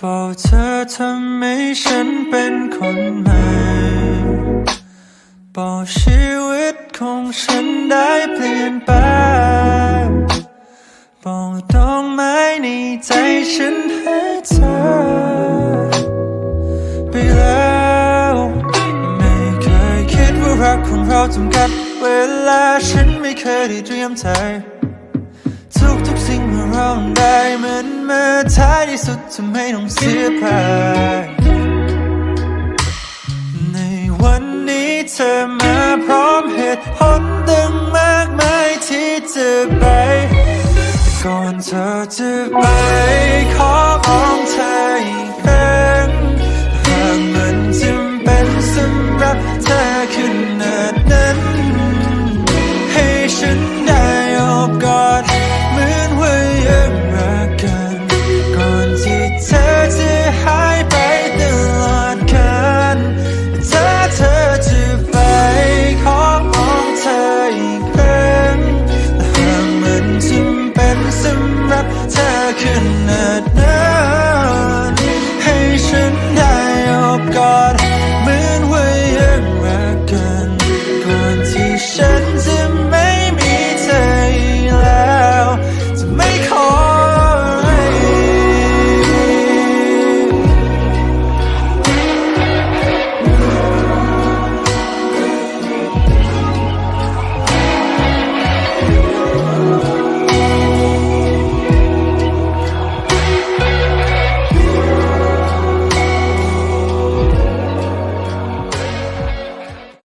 บอกเธอทำให้ฉันเป็นคนใหม่บอกชีวิตของฉันได้เปลี่ยนไปบอกดอกไม้ในใจฉันให้เธอไปแล้วไม่เคยคิดว่ารักของเราจำกัดเวลาฉันไม่เคยได้เตรียมใจทุกทุกสิ่งที่เราได้ มันมาท้ายที่สุดทำไมต้องเสียไปในวันนี้เธอมาพร้อมเหตุผลตึงมากมายที่จะไปก่อนเธอจะไปขอ had